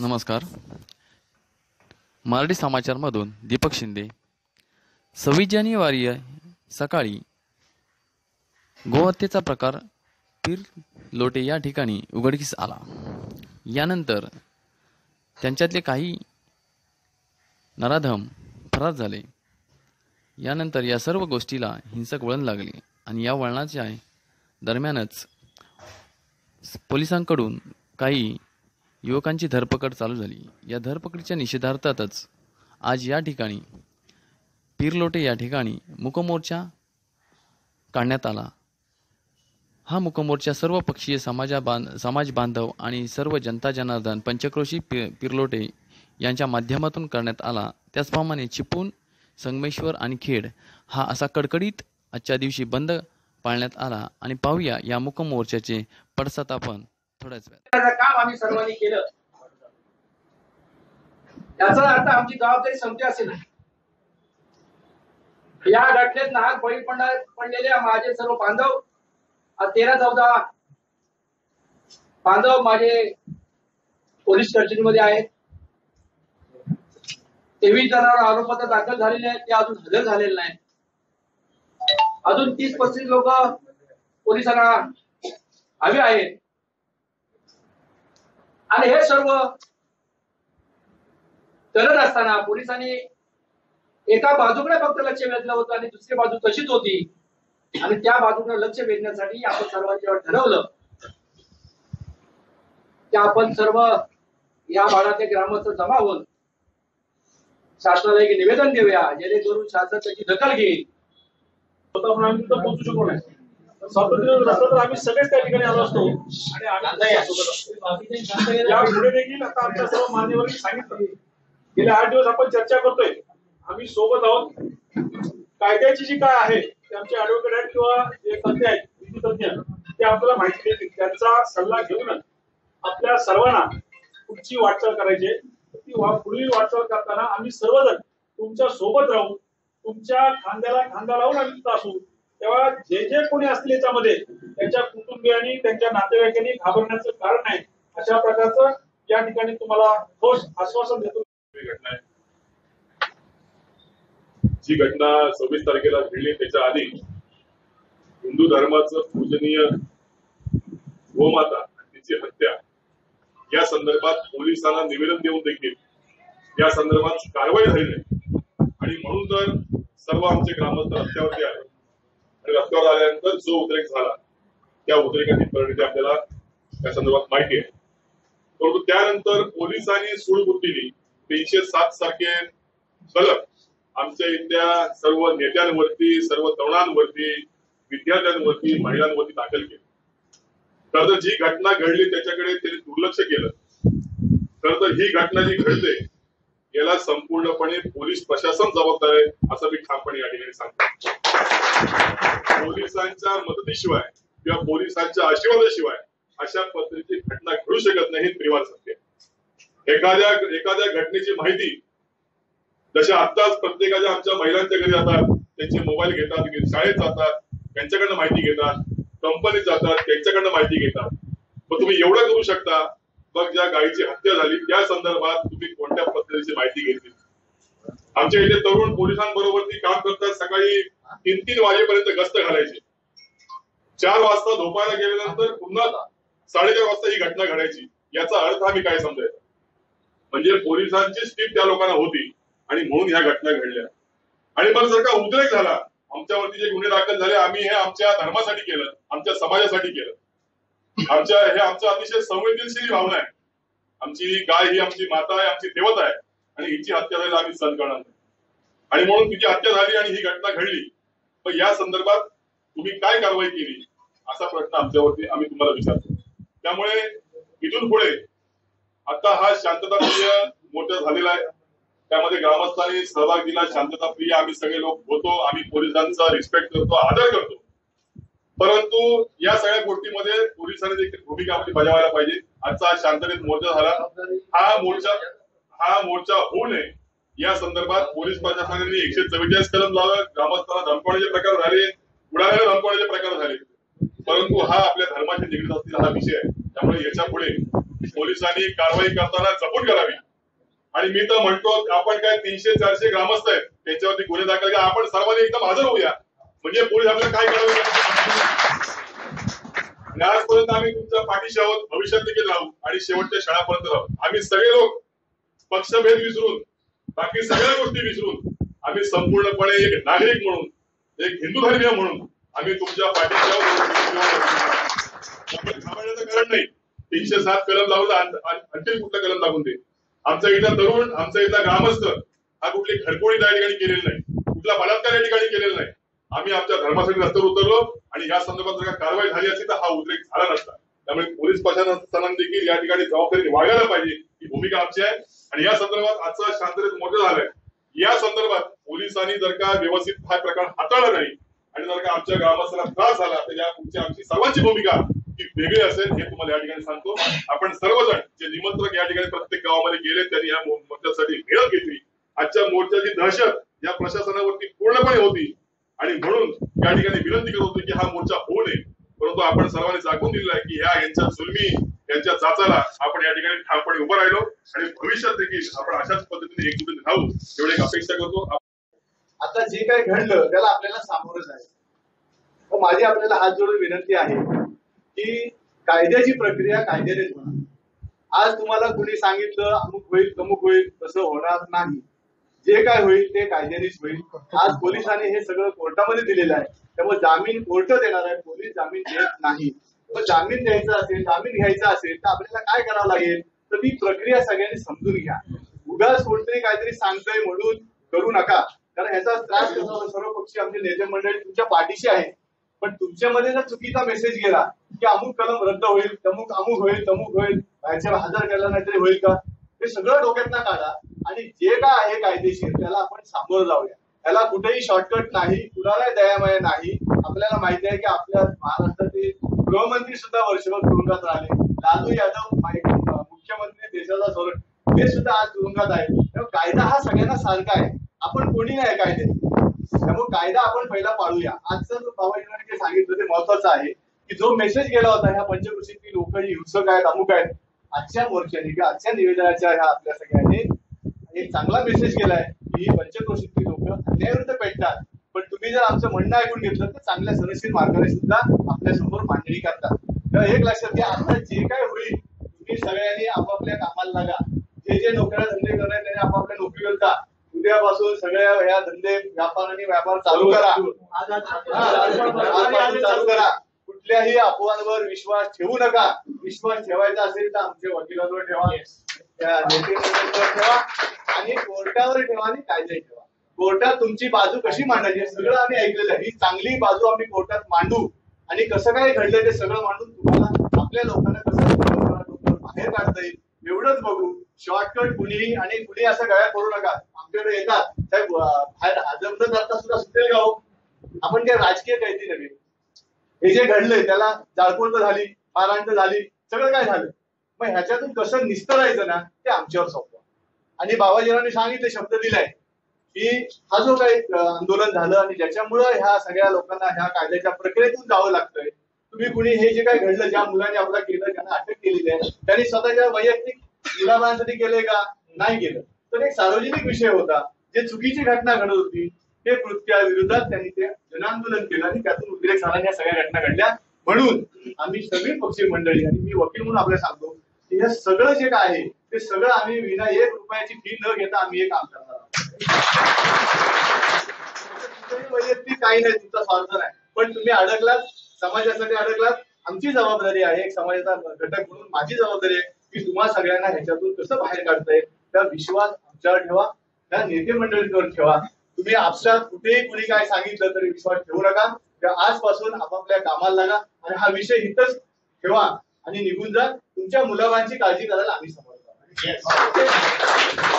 नमस्कार. मराठी समाचारमधून दीपक शिंदे. सव्वीस जानेवारी सकाळी गोहत्येचा प्रकार पीर लोटे या ठिकाणी उघडकीस आला. यानंतर त्यांच्यातले काही नराधम फरार झाले. यानंतर या सर्व गोष्टीला हिंसक वळण लागले आणि या वळणाच्या दरम्यानच पोलिसांकडून काही युवकांची धरपकड चालू झाली. या धरपकडीच्या निषेधार्थातच आज या ठिकाणी पिरलोटे या ठिकाणी मुकमोर्चा काढण्यात आला. हा मुकमोर्चा सर्व पक्षीय समाजा बांध समाज बांधव आणि सर्व जनता जनार्दन पंचक्रोशी पि पिरलोटे यांच्या माध्यमातून करण्यात आला. त्याचप्रमाणे चिपून संगमेश्वर आणि खेड हा असा कडकडीत आजच्या दिवशी बंद पाळण्यात आला. आणि पाहूया या मुकमोर्चाचे पडसाद आपण. थोड्याच वेळात. काम आम्ही सर्वांनी केलं. याचा अर्थ आमची जबाबदारी संपते असे नाही या घटनेत नाहक बळी पडणार पडलेल्या माझे सर्व बांधव तेरा चौदा बांधव माझे पोलीस कस्टडीमध्ये आहेत. तेवीस जणांवर आरोपपत्र दाखल झालेले आहेत. ते अजून हजर झालेले नाही अजून तीस पस्तीस लोक पोलिसांना हवे आहेत. आणि हे सर्व करत असताना पोलिसांनी एका बाजूकडे फक्त लक्ष वेधलं होतं आणि दुसरी बाजू तशीच होती. आणि त्या बाजूकडे लक्ष वेधण्यासाठी आपण सर्वांनी जेव्हा ठरवलं की आपण सर्व या भागातले ग्रामस्थ जमा होऊन शासनाला एक निवेदन देऊया जेणेकरून शासन त्याची दखल घेईल. स्वतः आम्ही तिथं पोहोचू शकलो नाही. स्वातंत्र्य नसलं तर आम्ही सगळेच त्या ठिकाणी आलो असतो. आणि आम्ही त्याच्यासोबत असतो. या पुढे देखील आता आमच्या सर्व मान्यवरांनी सांगितलं. गेले आठ दिवस आपण चर्चा करतोय. आम्ही सोबत आहोत. कायद्याची जी काय आहे ते आमचे ऍडव्होकेट आहेत किंवा जे तज्ञ आहेत विधी तज्ञ ते आपल्याला माहिती देतील. त्यांचा सल्ला घेऊनच आपल्या सर्वांना पुढची वाटचाल करायची आहे. ती पुढील वाटचाल करताना आम्ही सर्वजण तुमच्यासोबत राहू तुमच्या खांद्याला खांदा लावून आम्ही असू. तेव्हा जे जे कोणी असतील याच्यामध्ये त्यांच्या कुटुंबियांनी त्यांच्या नातेवाईकांनी घाबरण्याचं कारण नाही अशा प्रकारचं या ठिकाणी तुम्हाला ठोस आश्वासन देतो. घटना आहे. जी घटना सव्वीस तारखेला घडली त्याच्या आधी हिंदू धर्माचं पूजनीय गोमाता आणि तिची हत्या या संदर्भात पोलिसांना निवेदन देऊन देखील या संदर्भात कारवाई झाली नाही. आणि म्हणून तर सर्व आमचे ग्रामस्थ रस्त्यावरती आले आणि आल्यानंतर जो उद्रेक झाला त्या उद्रेकाची परिणती आपल्याला त्या संदर्भात माहिती आहे. परंतु त्यानंतर पोलिसांनी सुळबुद्धीने तीनशे सात सारखे फलक आमच्या इथल्या सर्व नेत्यांवरती सर्व तरुणांवरती विद्यार्थ्यांवरती महिलांवरती दाखल केले. तर जी घटना घडली त्याच्याकडे त्यांनी दुर्लक्ष केलं. तर ही घटना जी घडते याला संपूर्णपणे पोलीस प्रशासन जबाबदार आहे असं मी ठामपणे या ठिकाणी सांगतो. पोलिसांच्या मदतीशिवाय किंवा पोलिसांच्या आशीर्वादाशिवाय अशा पद्धतीची घटना घडू शकत नाही हे सत्य एखाद्या एखाद्या घटनेची माहिती जशा आत्ताच प्रत्येकाच्या आमच्या महिलांच्या घरी जातात त्यांचे मोबाईल घेतात शाळेत जातात त्यांच्याकडनं माहिती घेतात कंपनीत जातात त्यांच्याकडनं माहिती घेतात. मग तुम्ही एवढं करू शकता? मग ज्या गायीची हत्या झाली त्या संदर्भात तुम्ही कोणत्या पद्धतीची माहिती घेतली? आमच्या इथे तरुण पोलिसांबरोबर ती काम करतात सकाळी तीन तीन वाजेपर्यंत गस्त घालायचे. चार वाजता झोपायला गेल्यानंतर पुन्हा साडेचार वाजता ही घटना घडायची. याचा अर्थ आम्ही काय समजायचा? म्हणजे पोलिसांची स्टीप त्या लोकांना होती आणि म्हणून ह्या घटना घडल्या. आणि मग जर का उद्रेक झाला आमच्यावरती जे गुन्हे दाखल झाले आम्ही हे आमच्या धर्मासाठी केलं आमच्या समाजासाठी केलं. आमच्या हे आमचं अतिशय संवेदनशील भावना आहे. आमची गाय ही आमची माता आहे आमची देवता आहे. आणि हिची हत्या झाली आम्ही सहन करणार नाही. आणि म्हणून तिची हत्या झाली आणि ही घटना घडली. मग या संदर्भात तुम्ही काय कारवाई केली? असा प्रश्न आमच्यावरती आम्ही तुम्हाला विचारतो. त्यामुळे इथून पुढे आता हा शांतताप्रिय मोठा झालेला आहे. त्यामध्ये ग्रामस्थांनी सहभाग दिला शांतताप्रिय आम्ही सगळे लोक होतो आम्ही पोलिसांचा रिस्पेक्ट करतो आदर करतो. परंतु या सगळ्या गोष्टीमध्ये पोलिसांनी देखील भूमिका आपली बजावायला पाहिजे. आजचा शांततेत मोर्चा झाला. हा मोर्चा हा मोर्चा होऊ नये. या संदर्भात पोलीस प्रशासनाने एकशे चव्वेचाळीस कलम लावलं. ग्रामस्थांना धमकवण्याचे प्रकार झाले. उडाण्याला धमकवण्याचे प्रकार झाले. परंतु हा आपल्या धर्माशी निगडीत असलेला हा विषय आहे. त्यामुळे याच्यापुढे पोलिसांनी कारवाई करताना जपून करावी. आणि मी तर म्हणतो आपण काय तीनशे चारशे ग्रामस्थ आहेत त्यांच्यावरती गुन्हे दाखल करा. आपण सर्वांनी एकदम हजर होऊया. म्हणजे पोलीस आपल्याला काय करावे? आजपर्यंत आम्ही तुमच्या पाठीशी आहोत भविष्यात देखील राहू आणि शेवटच्या क्षणापर्यंत राहू. आम्ही सगळे लोक पक्षभेद विसरून बाकी सगळ्या गोष्टी विसरून आम्ही संपूर्णपणे एक नागरिक म्हणून एक हिंदू धर्मीय म्हणून आम्ही तुमच्या पाठीच्या आहोत. कारण नाही. तीनशे सात कलम लागून आणखी कुठलं कलम लागून दे आमचा इथला तरुण आमचा इथला ग्रामस्थ हा कुठली खडकोळी त्या ठिकाणी केलेली नाही. कुठला बलात्कार या ठिकाणी केलेला नाही. आम्ही आमच्या धर्मासाठी रस्त्यावर उतरलो आणि या संदर्भात जर का कारवाई झाली असती तर हा उद्रेक झाला नसता. त्यामुळे पोलीस प्रशासनाने देखील या ठिकाणी जबाबदारी वागायला पाहिजे. ही भूमिका आमची आहे. आणि या संदर्भात आजचा शांततेत मोठं झालंय. या संदर्भात पोलिसांनी जर का व्यवस्थित हा प्रकार हाताळला नाही आणि जर का आमच्या ग्रामस्थांना त्रास झाला तर या पुढची आमची सर्वांची भूमिका ही वेगळी असेल हे तुम्हाला या ठिकाणी सांगतो. आपण सर्वजण जे निमंत्रक या ठिकाणी प्रत्येक गावामध्ये गेले त्यांनी या मोर्चासाठी मेहनत घेतली. आजच्या मोर्चाची दहशत या प्रशासनावरती पूर्णपणे होती. आणि म्हणून या ठिकाणी विनंती करत होतो की हा मोर्चा होऊ नये. परंतु आपण सर्वांनी दाखवून दिलेलं आहे की ह्या यांच्या जुलमी यांच्या चाचाला आपण या ठिकाणी ठामपणे उभं राहिलो आणि भविष्यात देखील आपण अशाच पद्धतीने एकजुटीने राहू एवढी एक अपेक्षा करतो. आता जे काही घडलं त्याला आपल्याला सामोरं जायचं मग हो, माझी आपल्याला हात जोडून विनंती आहे की कायद्याची प्रक्रिया कायद्यानेच होणार. आज तुम्हाला कुणी सांगितलं अमुक होईल तमुक होईल तसं होणार नाही. जे काय होईल ते कायद्यानेच होईल. आज पोलिसांनी हे सगळं कोर्टामध्ये दिलेलं आहे. त्यामुळे जामीन कोर्ट देणार आहे पोलीस जामीन देत नाही. मग जामीन द्यायचा असेल जामीन घ्यायचा असेल तर आपल्याला काय करावं लागेल? तर ती प्रक्रिया सगळ्यांनी समजून घ्या. उगाच कोणतरी काहीतरी सांगतोय म्हणून करू नका. कारण ह्याचा त्रास सर्व पक्षी आमचे नेते मंडळी तुमच्या पाठीशी आहे पण तुमच्यामध्ये जर चुकीचा मेसेज गेला की अमुक कलम रद्द होईल तमुक अमुक होईल तमुक होईल ह्याच्यावर हजर केला काहीतरी होईल का? हे सगळं डोक्यातनं काढा. आणि जे काय आहे कायदेशीर त्याला आपण सामोरं जाऊया. त्याला कुठेही शॉर्टकट नाही कुणालाही दयामय नाही. आपल्याला माहिती आहे की आपल्या महाराष्ट्राचे गृहमंत्री सुद्धा वर्षभर तुरुंगात राहिले. लालू यादव माहिती मुख्यमंत्री देशाचा धोरण हे सुद्धा आज तुरुंगात आहे कायदा हा सगळ्यांना सारखा आहे. आपण कोणी नाही कायदे. त्यामुळे कायदा आपण पहिला पाळूया. आजचं जो बाबाजींनी जे सांगितलं ते महत्वाचं आहे की जो मेसेज गेला होता ह्या पंचकृषीतील लोक हिंसक आहेत अमुक आहेत. आजच्या मोर्चाने किंवा आजच्या निवेदनाच्या ह्या आपल्या सगळ्यांनी एक चांगला मेसेज गेलाय की ही पंचक्रोशीतली लोक अन्यायाविरुद्ध पेटतात. पण तुम्ही जर आमचं म्हणणं ऐकून घेतलं तर चांगल्या सनशील मार्गाने सुद्धा आपल्यासमोर मांडणी करतात. तेव्हा एक लक्षात घ्या आता जे काय होईल तुम्ही सगळ्यांनी आपापल्या कामाला लागा. जे जे नोकऱ्या धंदे करणार त्यांनी आपापल्या नोकरीवर जा उद्यापासून सगळ्या ह्या धंदे व्यापार आणि व्यापार चालू करा. चालू करा. कुठल्याही अफवांवर विश्वास ठेवू नका. विश्वास ठेवायचा असेल तर आमच्या वकिलांवर ठेवा. ठेवा. आणि कोर्टावर ठेवा आणि कायदे ठेवा. कोर्टात तुमची बाजू कशी मांडायची सगळं आम्ही ऐकलेलं आहे. ही चांगली बाजू आम्ही कोर्टात मांडू आणि कसं काय घडलं ते सगळं मांडून तुम्हाला आपल्या लोकांना कसं बाहेर काढता येईल एवढंच बघू. शॉर्टकट कुणीही आणि कुणी असं गळ्या करू नका. आमच्याकडे येतात. साहेब बाहेर हजर न सुद्धा सुटेल गाव हो? आपण काय राजकीय कैदी नव्हे. हे जे घडलंय त्याला जाळपोळ झाली पारांत झाली सगळं काय झालं? मग ह्याच्यातून कसं निस्तरायचं ना ते आमच्यावर सोपवा आणि बाबाजीरावांनी सांगितले शब्द दिलाय की हा जो काही आंदोलन झालं आणि ज्याच्यामुळं ह्या सगळ्या लोकांना ह्या कायद्याच्या प्रक्रियेतून जावं लागतंय तुम्ही कुणी हे जे काय घडलं ज्या मुलांनी आपला केलं त्यांना अटक केलेली आहे त्यांनी स्वतःच्या वैयक्तिक मुलाबाळांसाठी केलंय का? नाही केलं. तर एक सार्वजनिक विषय होता जे चुकीची घटना घडत होती ते कृत्या विरोधात त्यांनी ते जनआंदोलन केलं आणि त्यातून उद्रेक झाला या सगळ्या घटना घडल्या. म्हणून आम्ही सगळी पक्षी मंडळी आणि मी वकील म्हणून आपल्याला सांगतो हे सगळं जे काय आहे ते सगळं आम्ही विना एक रुपयाची फी न घेता आम्ही हे काम करणार आहोत. वैयक्तिक काही नाही तुमचा स्वार्थ नाही. पण तुम्ही अडकलात समाजासाठी अडकलात आमची जबाबदारी आहे एक समाजाचा घटक म्हणून माझी जबाबदारी आहे की तुम्हाला सगळ्यांना ह्याच्यातून कसं बाहेर काढता येईल. त्या विश्वास आमच्यावर ठेवा त्या नेते मंडळींवर ठेवा. तुम्ही आपसात कुठेही कुणी काय सांगितलं तरी विश्वास ठेवू नका. त्या आजपासून आपापल्या कामाला लागा आणि हा विषय इथंच ठेवा आणि निघून जा. तुमच्या मुलाबांची काळजी करायला आम्ही समोर जाऊ.